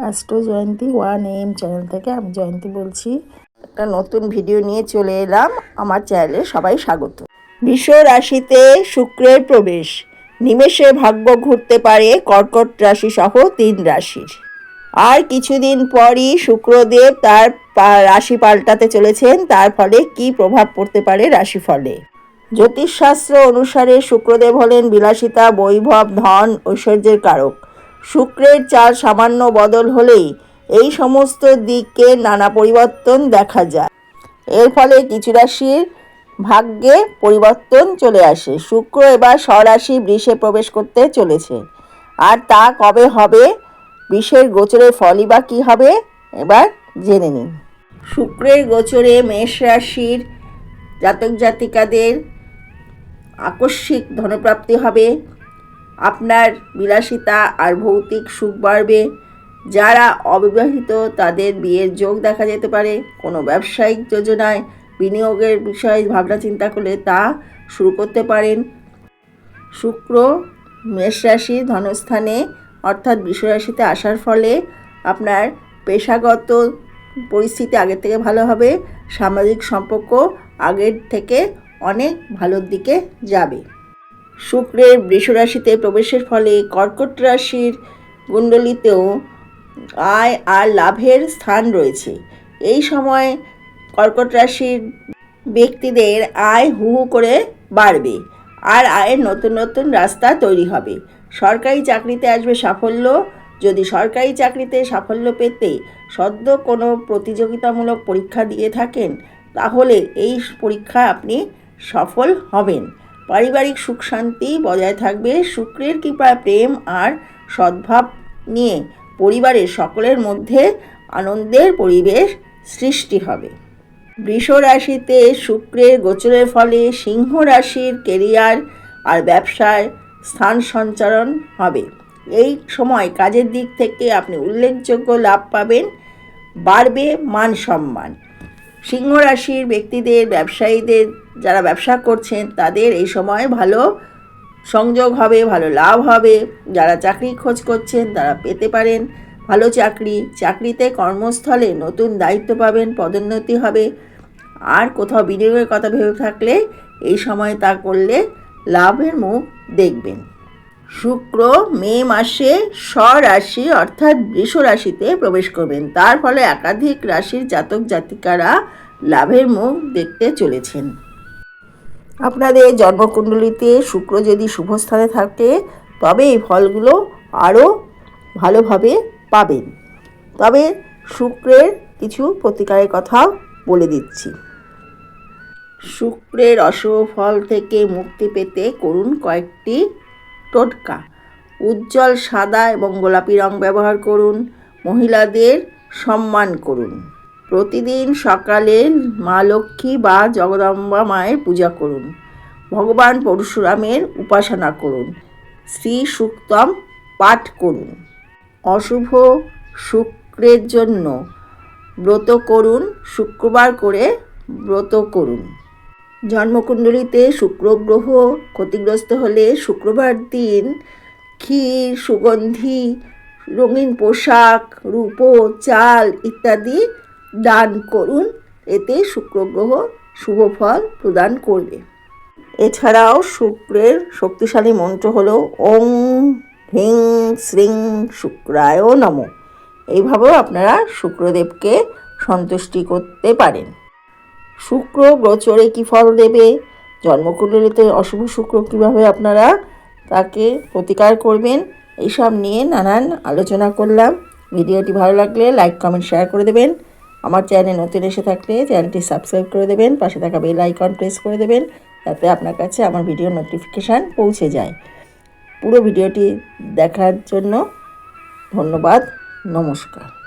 Astro Jayanti one M channel থেকে আমি জয়ন্তী বলছি। একটা নতুন ভিডিও নিয়ে চলে এলাম। আমার চ্যানেলে সবাই স্বাগত। বিশ্ব রাশিতে শুক্রের প্রবেশ। নিমেষে ভাগ্য ঘুরতে পারে কর্কট রাশি সহ তিন রাশির। আর কিছুদিন পরই শুক্রদেব তার রাশি পাল্টাতে চলেছেন। তার ফলে কি প্রভাব পড়তে পারে রাশিফলে? জ্যোতিষশাস্ত্র অনুসারে শুক্রদেব হলেন বিলাসিতা, বৈভব, ধন, ঐশ্বর্যের কারক। শুক্রের চাল সামান্য বদল হলেই এই সমস্ত দিকে নানা পরিবর্তন দেখা যায়। এর ফলে কিছু রাশির ভাগ্যে পরিবর্তন চলে আসে। শুক্র এবার স্বরাশি বৃষে প্রবেশ করতে চলেছে। আর তা কবে হবে? বিষের গোচরের ফলই বা কী হবে? এবার জেনে নিন। শুক্রের গোচরে মেষ রাশির জাতক জাতিকাদের আকস্মিক ধনপ্রাপ্তি হবে। আপনার বিলাসিতা আর ভৌতিক সুখ বাড়বে। যারা অবিবাহিত, তাদের বিয়ের যোগ দেখা যেতে পারে। কোনো ব্যবসায়িক যোজনায় বিনিয়োগের বিষয়ে ভাবনা চিন্তা করলে তা শুরু করতে পারেন। শুক্র মেষ রাশি ধনস্থানে, অর্থাৎ রাশিতে আসার ফলে আপনার পেশাগত পরিস্থিতি আগের থেকে ভালো হবে। সামাজিক সম্পর্ক আগের থেকে অনেক ভালোর দিকে যাবে। শুক্রের বৃষরাশিতে প্রবেশের ফলে কর্কট রাশির কুণ্ডলিতেও আয় আর লাভের স্থান রয়েছে। এই সময় কর্কট রাশির ব্যক্তিদের আয় হু হু করে বাড়বে আর আয়ের নতুন নতুন রাস্তা তৈরি হবে। সরকারি চাকরিতে আসবে সাফল্য। যদি সরকারি চাকরিতে সাফল্য পেতে সদ্য কোনো প্রতিযোগিতামূলক পরীক্ষা দিয়ে থাকেন, তাহলে এই পরীক্ষা আপনি সফল হবেন। পারিবারিক সুখ শান্তি বজায় থাকবে। শুক্রের কৃপায় প্রেম আর সদ্ভাব নিয়ে পরিবারের সকলের মধ্যে আনন্দের পরিবেশ সৃষ্টি হবে। বৃষ রাশিতে শুক্রের গোচরের ফলে সিংহ রাশির কেরিয়ার আর ব্যবসায় স্থান সঞ্চারণ হবে। এই সময় কাজের দিক থেকে আপনি উল্লেখযোগ্য লাভ পাবেন। বাড়বে মান সম্মান। সিংহ রাশির ব্যক্তিদের, ব্যবসায়ীদের যারা ব্যবসা করছেন, তাদের এই সময় ভালো সংযোগ হবে, ভালো লাভ হবে। যারা চাকরি খোঁজ করছেন, তারা পেতে পারেন ভালো চাকরি। চাকরিতে কর্মস্থলে নতুন দায়িত্ব পাবেন, পদোন্নতি হবে। আর কোথাও বিনিয়োগের কথা ভেবে থাকলে এই সময় তা করলে লাভের মুখ দেখবেন। শুক্র মে মাসে স্বরাশি অর্থাৎ বৃষ রাশিতে প্রবেশ করবেন। তার ফলে একাধিক রাশির জাতক জাতিকারা লাভের মুখ দেখতে চলেছেন। আপনাদের জন্মকুণ্ডলিতে শুক্র যদি শুভস্থানে থাকে, তবে এই ফলগুলো আরও ভালোভাবে পাবেন। তবে শুক্রের কিছু প্রতিকারের কথা বলে দিচ্ছি। শুক্রের অশুভ ফল থেকে মুক্তি পেতে করুন কয়েকটি টোটকা। উজ্জ্বল সাদা এবং গোলাপি রং ব্যবহার করুন। মহিলাদের সম্মান করুন। প্রতিদিন সকালে মা লক্ষ্মী বা জগদম্বা মায়ের পূজা করুন। ভগবান পরশুরামের উপাসনা করুন। শ্রী সুক্তম পাঠ করুন। অশুভ শুক্রের জন্য ব্রত করুন। শুক্রবার করে ব্রত করুন। জন্মকুণ্ডলিতে শুক্র গ্রহ ক্ষতিগ্রস্ত হলে শুক্রবার দিন ক্ষীর, সুগন্ধি, রঙিন পোশাক, রূপো, চাল ইত্যাদি দান করুন। এতে শুক্র গ্রহ শুভ ফল প্রদান করবে। এছাড়াও শুক্রের শক্তিশালী মন্ত্র হল ওং হিং শ্রিং শুক্রায় নম। এইভাবেও আপনারা শুক্রদেবকে সন্তুষ্টি করতে পারেন। শুক্র গোচরে কী ফল দেবে? জন্মকুণ্ডলিতে অশুভ শুক্র কীভাবে আপনারা তাকে প্রতিকার করবেন? এইসব নিয়ে নানান আলোচনা করলাম। ভিডিওটি ভালো লাগলে লাইক, কমেন্ট, শেয়ার করে দেবেন। আমার চ্যানেল নতুন এসে থাকলে চ্যানেলটি সাবস্ক্রাইব করে দেবেন। পাশে থাকা বেল আইকন প্রেস করে দেবেন যাতে আপনার কাছে আমার ভিডিও নোটিফিকেশান পৌঁছে যায়। পুরো ভিডিওটি দেখার জন্য ধন্যবাদ। নমস্কার।